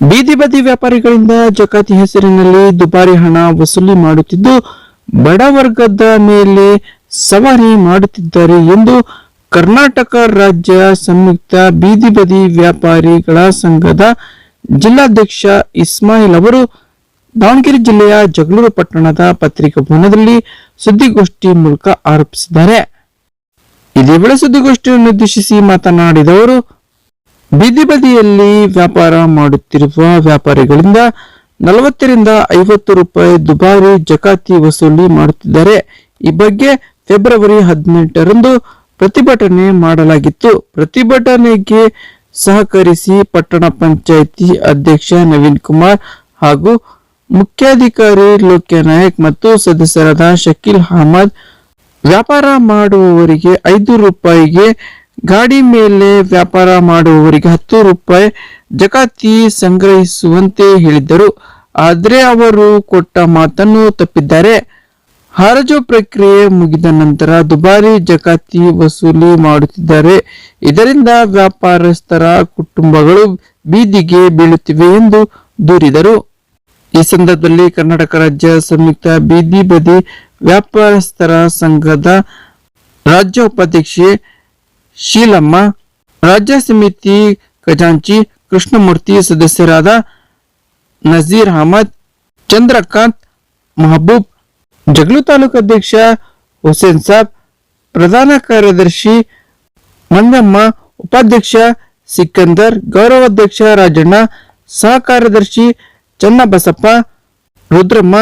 ಬೀದಿ ಬದಿ ವ್ಯಾಪಾರಿಗಳಿಂದ ಜಕಾತಿ ಹೆಸರಿನಲ್ಲಿ ದುಬಾರಿ ಹಣ ವಸೂಲಿ ಮಾಡುತ್ತಿದ್ದು, ಬಡ ವರ್ಗದ ಮೇಲೆ ಸವಾರಿ ಮಾಡುತ್ತಿದ್ದಾರೆ ಎಂದು ಕರ್ನಾಟಕ ರಾಜ್ಯ ಸಂಯುಕ್ತ ಬೀದಿ ಬದಿ ವ್ಯಾಪಾರಿಗಳ ಸಂಘದ ಜಿಲ್ಲಾಧ್ಯಕ್ಷ ಇಸ್ಮಾಯಿಲ್ ಅವರು ದಾವಣಗೆರೆ ಜಿಲ್ಲೆಯ ಜಗಳೂರು ಪಟ್ಟಣದ ಪತ್ರಿಕಾ ಭವನದಲ್ಲಿ ಸುದ್ದಿಗೋಷ್ಠಿ ಮೂಲಕ ಆರೋಪಿಸಿದ್ದಾರೆ. ಇದೇ ವೇಳೆ ಸುದ್ದಿಗೋಷ್ಠಿಯನ್ನು ಉದ್ದೇಶಿಸಿ ಮಾತನಾಡಿದವರು ಬೀದಿ ಬದಿಯಲ್ಲಿ ವ್ಯಾಪಾರ ಮಾಡುತ್ತಿರುವ ವ್ಯಾಪಾರಿಗಳಿಂದ ನಲವತ್ತರಿಂದ ಐವತ್ತು ರೂಪಾಯಿ ದುಬಾರಿ ಜಕಾತಿ ವಸೂಲಿ ಮಾಡುತ್ತಿದ್ದಾರೆ. ಈ ಬಗ್ಗೆ ಫೆಬ್ರವರಿ ಹದಿನೆಂಟರಂದು ಪ್ರತಿಭಟನೆ ಮಾಡಲಾಗಿತ್ತು. ಪ್ರತಿಭಟನೆಗೆ ಸಹಕರಿಸಿ ಪಟ್ಟಣ ಪಂಚಾಯಿತಿ ಅಧ್ಯಕ್ಷ ನವೀನ್ ಕುಮಾರ್ ಹಾಗೂ ಮುಖ್ಯಾಧಿಕಾರಿ ಲೋಕ್ಯ ನಾಯಕ್ ಮತ್ತು ಸದಸ್ಯರಾದ ಶಕೀಲ್ ಅಹಮದ್ ವ್ಯಾಪಾರ ಮಾಡುವವರಿಗೆ ಐದು ರೂಪಾಯಿಗೆ ಗಾಡಿ ಮೇಲೆ ವ್ಯಾಪಾರ ಮಾಡುವವರಿಗೆ ಹತ್ತು ರೂಪಾಯಿ ಜಕಾತಿ ಸಂಗ್ರಹಿಸುವಂತೆ ಹೇಳಿದ್ದರು. ಆದರೆ ಅವರು ಕೊಟ್ಟ ಮಾತನ್ನು ತಪ್ಪಿದ್ದಾರೆ. ಹರಾಜು ಪ್ರಕ್ರಿಯೆ ಮುಗಿದ ನಂತರ ದುಬಾರಿ ಜಕಾತಿ ವಸೂಲಿ ಮಾಡುತ್ತಿದ್ದಾರೆ. ಇದರಿಂದ ವ್ಯಾಪಾರಸ್ಥರ ಕುಟುಂಬಗಳು ಬೀದಿಗೆ ಬೀಳುತ್ತಿವೆ ಎಂದು ದೂರಿದರು. ಈ ಸಂದರ್ಭದಲ್ಲಿ ಕರ್ನಾಟಕ ರಾಜ್ಯ ಸಂಯುಕ್ತ ಬೀದಿ ಬದಿ ವ್ಯಾಪಾರಸ್ಥರ ಸಂಘದ ರಾಜ್ಯ ಉಪಾಧ್ಯಕ್ಷೆ ಶೀಲಮ್ಮ ರಾಜ್ಯ ಸಮಿತಿ ಖಜಾಂಚಿ ಕೃಷ್ಣಮೂರ್ತಿ ಸದಸ್ಯರಾದ ನಜೀರ್ ಅಹಮದ್ ಚಂದ್ರಕಾಂತ್ ಮಹಬೂಬ್ ಜಗಳೂರು ತಾಲೂಕು ಅಧ್ಯಕ್ಷ ಹುಸೇನ್ ಸಾಬ್ ಪ್ರಧಾನ ಕಾರ್ಯದರ್ಶಿ ಮಂದಮ್ಮ ಉಪಾಧ್ಯಕ್ಷ ಸಿಕಂದರ್ ಗೌರವಾಧ್ಯಕ್ಷ ರಾಜಣ್ಣ ಸಹ ಕಾರ್ಯದರ್ಶಿ ಚನ್ನಬಸಪ್ಪ ರುದ್ರಮ್ಮ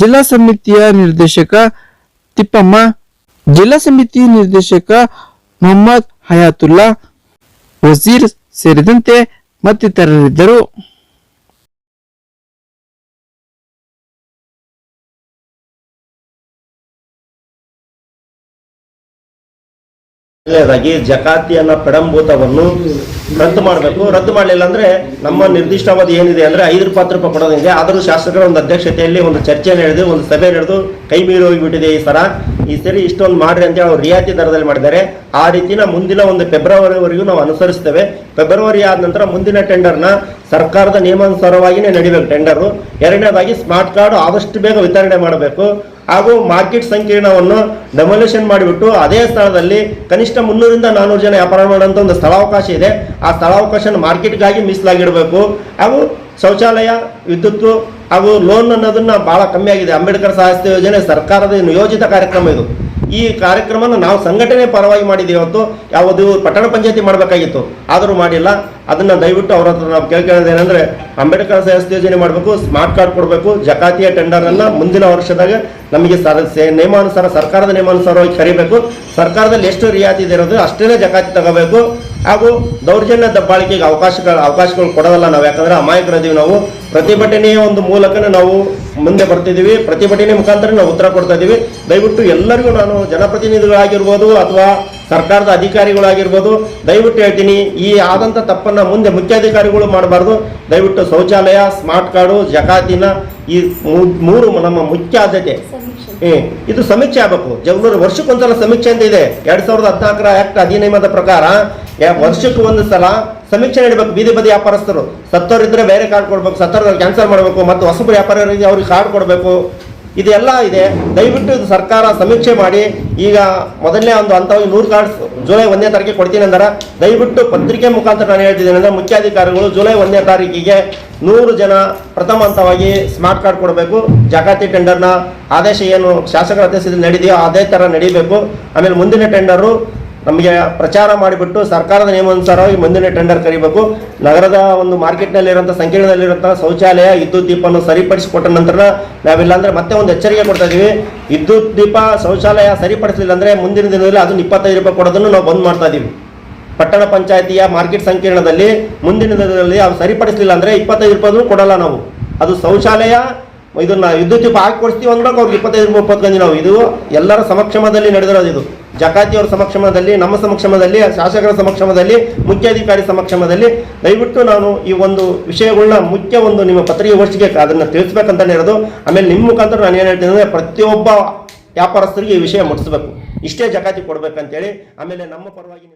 ಜಿಲ್ಲಾ ಸಮಿತಿಯ ನಿರ್ದೇಶಕ ತಿಪ್ಪಮ್ಮ ಜಿಲ್ಲಾ ಸಮಿತಿ ನಿರ್ದೇಶಕ ಮೊಹಮ್ಮದ್ ಹಯಾತುಲ್ಲಾ, ವಜೀರ್ ಸೇರಿದಂತೆ ಮತ್ತಿತರರಿದ್ದರು. ಮೊದಲನೇದಾಗಿ ಜಕಾತಿಯನ್ನ ಪೆಡಂಭೂತವನ್ನು ರದ್ದು ಮಾಡಬೇಕು. ರದ್ದು ಮಾಡಲಿಲ್ಲ ಅಂದ್ರೆ ನಮ್ಮ ನಿರ್ದಿಷ್ಟ ಅವಧಿ ಏನಿದೆ ಅಂದ್ರೆ ಐದು ರೂಪಾಯಿ, ಹತ್ತು ರೂಪಾಯಿ ಕೊಡೋದಿದೆ ಆದರೂ ಶಾಸಕರ ಒಂದು ಅಧ್ಯಕ್ಷತೆಯಲ್ಲಿ ಒಂದು ಚರ್ಚೆ ನಡೆದು ಒಂದು ಸಭೆ ನಡೆದು ಕೈ ಮೀರಿ ಹೋಗಿಬಿಟ್ಟಿದೆ ಈ ಸರ. ಈ ಸರಿ ಇಷ್ಟೊಂದು ಮಾಡ್ರಿ ಅಂತ ಅವ್ರು ರಿಯಾಯಿತಿ ದರದಲ್ಲಿ ಮಾಡಿದ್ದಾರೆ. ಆ ರೀತಿನ ಮುಂದಿನ ಒಂದು ಫೆಬ್ರವರಿವರೆಗೂ ನಾವು ಅನುಸರಿಸ್ತೇವೆ. ಫೆಬ್ರವರಿ ಆದ ನಂತರ ಮುಂದಿನ ಟೆಂಡರ್ನ ಸರ್ಕಾರದ ನಿಯಮಾನುಸಾರವಾಗಿಯೇ ನಡಿಬೇಕು ಟೆಂಡರು ಎರಡನೇದಾಗಿ ಸ್ಮಾರ್ಟ್ ಕಾರ್ಡ್ ಆದಷ್ಟು ಬೇಗ ವಿತರಣೆ ಮಾಡಬೇಕು. ಹಾಗೂ ಮಾರ್ಕೆಟ್ ಸಂಕೀರ್ಣವನ್ನು ಡೆಮೊಲೇಷನ್ ಮಾಡಿಬಿಟ್ಟು ಅದೇ ಸ್ಥಳದಲ್ಲಿ ಕನಿಷ್ಠ ಮುನ್ನೂರಿಂದ ನಾನ್ನೂರು ಜನ ವ್ಯಾಪಾರ ಮಾಡುವಂಥ ಒಂದು ಸ್ಥಳಾವಕಾಶ ಇದೆ. ಆ ಸ್ಥಳಾವಕಾಶನ ಮಾರ್ಕೆಟ್ಗಾಗಿ ಮೀಸಲಾಗಿಡಬೇಕು. ಹಾಗೂ ಶೌಚಾಲಯ, ವಿದ್ಯುತ್ತು ಹಾಗೂ ಲೋನ್ ಅನ್ನೋದನ್ನ ಬಹಳ ಕಮ್ಮಿ ಆಗಿದೆ. ಅಂಬೇಡ್ಕರ್ ಸಾಹಿತ್ಯ ಯೋಜನೆ ಸರ್ಕಾರದ ನಿಯೋಜಿತ ಕಾರ್ಯಕ್ರಮ ಇದು. ಈ ಕಾರ್ಯಕ್ರಮನ ನಾವು ಸಂಘಟನೆ ಪರವಾಗಿ ಮಾಡಿದ್ದೀವಿ ಇವತ್ತು ಯಾವುದು ಪಟ್ಟಣ ಪಂಚಾಯತಿ ಮಾಡಬೇಕಾಗಿತ್ತು. ಆದರೂ ಮಾಡಿಲ್ಲ. ಅದನ್ನು ದಯವಿಟ್ಟು ಅವ್ರ ಹತ್ರ ನಾವು ಕೇಳ್ಕೊಳ್ಳೋದು ಏನಂದ್ರೆ ಅಂಬೇಡ್ಕರ್ ಸಾಹಿತ್ಯ ಯೋಜನೆ ಮಾಡಬೇಕು ಸ್ಮಾರ್ಟ್ ಕಾರ್ಡ್ ಕೊಡಬೇಕು, ಜಕಾತಿಯ ಟೆಂಡರ್ ಅನ್ನ ಮುಂದಿನ ವರ್ಷದಾಗ ನಮಗೆ ಸರ್ ನಿಯಮಾನುಸಾರ ಸರ್ಕಾರದ ನಿಯಮಾನುಸಾರವಾಗಿ ಕರಿಬೇಕು. ಸರ್ಕಾರದಲ್ಲಿ ಎಷ್ಟು ರಿಯಾಯಿತಿ ಇರೋದು ಅಷ್ಟೇ ಜಕಾತಿ ತಗೋಬೇಕು. ಹಾಗೂ ದೌರ್ಜನ್ಯ ದಬ್ಬಾಳಿಕೆಗೆ ಅವಕಾಶಗಳು ಅವಕಾಶಗಳು ಕೊಡೋದಲ್ಲ ನಾವು. ಯಾಕಂದ್ರೆ ಅಮಾಯಕರಿದ್ದೀವಿ ನಾವು. ಪ್ರತಿಭಟನೆಯ ಒಂದು ಮೂಲಕನೇ ನಾವು ಮುಂದೆ ಬರ್ತಿದ್ದೀವಿ. ಪ್ರತಿಭಟನೆ ಮುಖಾಂತರ ನಾವು ಉತ್ತರ ಕೊಡ್ತಾ ಇದ್ದೀವಿ. ದಯವಿಟ್ಟು ಎಲ್ಲರಿಗೂ ನಾನು ಜನಪ್ರತಿನಿಧಿಗಳಾಗಿರ್ಬೋದು ಅಥವಾ ಸರ್ಕಾರದ ಅಧಿಕಾರಿಗಳಾಗಿರ್ಬೋದು, ದಯವಿಟ್ಟು ಹೇಳ್ತೀನಿ, ಈ ಆದಂಥ ತಪ್ಪನ್ನ ಮುಂದೆ ಮುಖ್ಯಾಧಿಕಾರಿಗಳು ಮಾಡಬಾರ್ದು. ದಯವಿಟ್ಟು ಶೌಚಾಲಯ, ಸ್ಮಾರ್ಟ್ ಕಾರ್ಡು, ಜಕಾತಿನ ಈ ಮೂರು ನಮ್ಮ ಮುಖ್ಯ ಆದ್ಯತೆ. ಇದು ಸಮೀಕ್ಷೆ ಆಗಬೇಕು. ಜಗಳೂರು ವರ್ಷಕ್ಕೊಂದ್ಸಲ ಸಮೀಕ್ಷೆ ಅಂತ ಇದೆ. ಎರಡ್ ಸಾವಿರದ ಹದಿನಾಲ್ಕರ ಆಕ್ಟ್ ಅಧಿನಿಯಮದ ಪ್ರಕಾರ ವರ್ಷಕ್ಕೆ ಒಂದು ಸಲ ಸಮೀಕ್ಷೆ ನಡೀಬೇಕು ಬೀದಿ ಬದಿ ವ್ಯಾಪಾರಸ್ಥರು. ಸತ್ತವರಿದ್ರೆ ಬೇರೆ ಕಾರ್ಡ್ ಕೊಡ್ಬೇಕು ಸತ್ತವರ ಕ್ಯಾನ್ಸಲ್ ಮಾಡಬೇಕು ಮತ್ತು ಹೊಸಬ್ರು ವ್ಯಾಪಾರಿಗೆ ಅವ್ರಿಗೆ ಕಾರ್ಡ್ ಕೊಡಬೇಕು. ಇದೆಲ್ಲ ಇದೆ. ದಯವಿಟ್ಟು ಇದು ಸರ್ಕಾರ ಸಮೀಕ್ಷೆ ಮಾಡಿ. ಈಗ ಮೊದಲನೇ ಒಂದು ಹಂತವಾಗಿ ನೂರು ಕಾರ್ಡ್ ಜುಲೈ ಒಂದನೇ ತಾರೀಕಿಗೆ ಕೊಡ್ತೀನಿ ಅಂದ್ರೆ. ದಯವಿಟ್ಟು ಪತ್ರಿಕೆ ಮುಖಾಂತರ ನಾನು ಹೇಳ್ತಿದ್ದೇನೆ ಅಂದರೆ ಮುಖ್ಯಾಧಿಕಾರಿಗಳು ಜುಲೈ ಒಂದನೇ ತಾರೀಕಿಗೆ ನೂರು ಜನ ಪ್ರಥಮ ಹಂತವಾಗಿ ಸ್ಮಾರ್ಟ್ ಕಾರ್ಡ್ ಕೊಡಬೇಕು. ಜಾಗಾತಿ ಟೆಂಡರ್ನ ಆದೇಶ ಏನು ಶಾಸಕರ ಆದೇಶದಲ್ಲಿ ನಡೆದೆಯೋ ಅದೇ ಥರ ನಡೀಬೇಕು. ಆಮೇಲೆ ಮುಂದಿನ ಟೆಂಡರು ನಮಗೆ ಪ್ರಚಾರ ಮಾಡಿಬಿಟ್ಟು ಸರ್ಕಾರದ ನಿಯಮಾನುಸಾರವಾಗಿ ಮುಂದಿನ ಟೆಂಡರ್ ಕರಿಬೇಕು. ನಗರದ ಒಂದು ಮಾರ್ಕೆಟ್ನಲ್ಲಿರುವಂಥ, ಸಂಕೀರ್ಣದಲ್ಲಿರುವಂಥ ಶೌಚಾಲಯ ವಿದ್ಯುತ್ ದೀಪವನ್ನು ಸರಿಪಡಿಸಿಕೊಟ್ಟ ನಂತರ ನಾವಿಲ್ಲ ಅಂದ್ರೆ ಮತ್ತೆ ಒಂದು ಎಚ್ಚರಿಕೆ ಕೊಡ್ತಾ ಇದೀವಿ. ವಿದ್ಯುತ್ ದೀಪ ಶೌಚಾಲಯ ಸರಿಪಡಿಸಲಿಲ್ಲ ಅಂದ್ರೆ ಮುಂದಿನ ದಿನದಲ್ಲಿ ಅದನ್ನು ಇಪ್ಪತ್ತೈದು ರೂಪಾಯಿ ಕೊಡೋದನ್ನು ನಾವು ಬಂದ್ ಮಾಡ್ತಾ ಇದೀವಿ. ಪಟ್ಟಣ ಪಂಚಾಯತಿಯ ಮಾರ್ಕೆಟ್ ಸಂಕೀರ್ಣದಲ್ಲಿ ಮುಂದಿನ ದಿನದಲ್ಲಿ ಅದು ಸರಿಪಡಿಸಲಿಲ್ಲ ಅಂದ್ರೆ ಇಪ್ಪತ್ತೈದು ರೂಪಾಯಿ ಕೊಡಲ್ಲ ನಾವು. ಅದು ಶೌಚಾಲಯ, ಇದನ್ನ ವಿದ್ಯುತ್ ದೀಪ ಹಾಕಿ ಕೊಡಿಸ್ತೀವಿ ಅಂದ್ರೆ ಅವ್ರಿಗೆ ಇಪ್ಪತ್ತೈದು ರೂಪಾಯಿ ಒಪ್ಪತ್ಕೊಂಡಿ ನಾವು. ಇದು ಎಲ್ಲರ ಸಮಕ್ಷಮದಲ್ಲಿ ನಡೆದಿರೋದು ಇದು. ಜಕಾತಿಯವರ ಸಮಕ್ಷಮದಲ್ಲಿ, ನಮ್ಮ ಸಮಕ್ಷಮದಲ್ಲಿ, ಶಾಸಕರ ಸಮಕ್ಷಮದಲ್ಲಿ, ಮುಖ್ಯಾಧಿಕಾರಿ ಸಮಕ್ಷಮದಲ್ಲಿ, ದಯವಿಟ್ಟು ನಾನು ಈ ಒಂದು ವಿಷಯಗಳನ್ನ ಮುಖ್ಯ ಒಂದು ನಿಮ್ಮ ಪತ್ರಿಕೆ ವರ್ಷಕ್ಕೆ ಅದನ್ನು ತಿಳಿಸ್ಬೇಕಂತಾನೆ ಇರೋದು. ಆಮೇಲೆ ನಿಮ್ಮ ಮುಖಾಂತರ ನಾನು ಏನು ಹೇಳ್ತೀನಿ ಅಂದರೆ ಪ್ರತಿಯೊಬ್ಬ ವ್ಯಾಪಾರಸ್ಥರಿಗೆ ಈ ವಿಷಯ ಮುಟ್ಟಿಸ್ಬೇಕು. ಇಷ್ಟೇ ಜಕಾತಿ ಕೊಡಬೇಕಂತೇಳಿ. ಆಮೇಲೆ ನಮ್ಮ ಪರವಾಗಿ